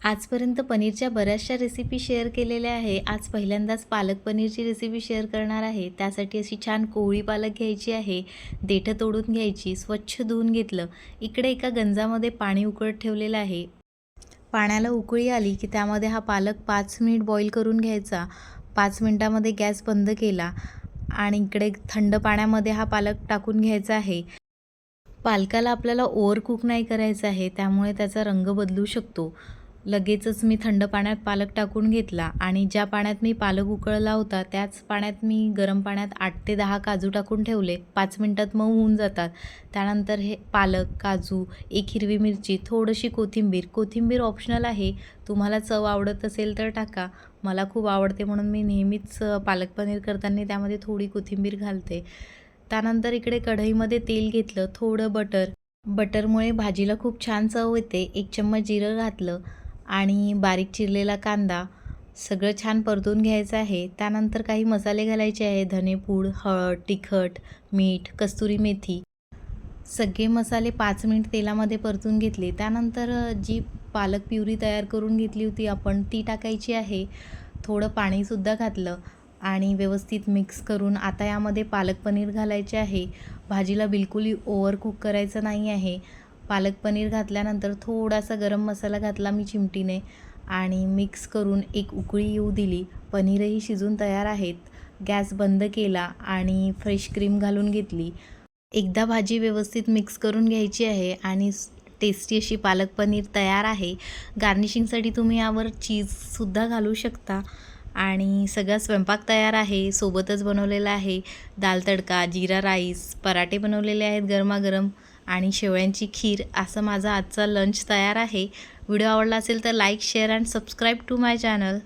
आजपर्यंत पनीरच्या बऱ्याचशा recipe share केलेल्या आहे. आज पहिल्यांदाच पालक पनीरची रेसिपी शेअर करणार आहे. त्यासाठी अशी छान कोवळी पालक घ्यायची आहे. देठं तोडून घ्यायची स्वच्छ धुवून घेतलं. इकडे एका गंजामध्ये पाणी उकळत ठेवलेलं आहे. पाण्याला उकळी आली की त्यामध्ये हा पालक पाच मिनिट बॉईल करून घ्यायचा. पाच मिनटामध्ये गॅस बंद केला आणि इकडे थंड पाण्यामध्ये हा पालक टाकून घ्यायचा आहे. पालकाला आपल्याला ओव्हर कुक नाही करायचं आहे. त्यामुळे त्याचा रंग बदलू शकतो. लगेचच मी थंड पाण्यात पालक टाकून घेतला आणि ज्या पाण्यात मी पालक उकळला होता त्याच पाण्यात मी गरम पाण्यात आठ ते दहा काजू टाकून ठेवले. पाच मिनटात मऊ होऊन जातात. त्यानंतर हे पालक काजू एक हिरवी मिरची थोडीशी कोथिंबीर कोथिंबीर ऑप्शनल आहे. तुम्हाला चव आवडत असेल तर टाका. मला खूप आवडते म्हणून मी नेहमीच पालक पनीर करताना त्यामध्ये थोडी कोथिंबीर घालते. त्यानंतर इकडे कढईमध्ये तेल घेतलं थोडं बटर. बटरमुळे भाजीला खूप छान चव येते. एक चम्मच जिरं घातलं. आणि बारीक चिरलेला कांदा सगळं छान परतून घ्यायचं आहे. त्यानंतर काही मसाले घालायचे आहे धनेपूड हळद तिखट मीठ कस्तुरी मेथी. सगळे मसाले पाच मिनिट तेलामध्ये परतून घेतले. त्यानंतर जी पालक प्युरी तयार करून घेतली होती आपण ती टाकायची आहे. थोडं पाणीसुद्धा घातलं आणि व्यवस्थित मिक्स करून आता यामध्ये पालक पनीर घालायचे आहे. भाजीला बिलकुल ओव्हर कुक करायचं नाही आहे. पालक पनीर घातल्यानंतर थोडासा गरम मसाला घातला मी चिमटीने आणि मिक्स करून एक उकळी येऊ दिली. पनीरही शिजून तयार आहेत. गॅस बंद केला आणि फ्रेश क्रीम घालून घेतली. एकदा भाजी व्यवस्थित मिक्स करून घ्यायची आहे आणि टेस्टी अशी पालक पनीर तयार आहे. गार्निशिंगसाठी तुम्ही यावर चीजसुद्धा घालू शकता. आणि सगळा स्वयंपाक तयार आहे. सोबतच बनवलेला आहे. दाल तडका जिरा राईस पराठे बनवलेले आहेत गरमागरम. आणि शेवळ्यांची खीर असं माझा आजचा लंच तयार आहे. व्हिडिओ आवडला असेल तर like share and subscribe to my channel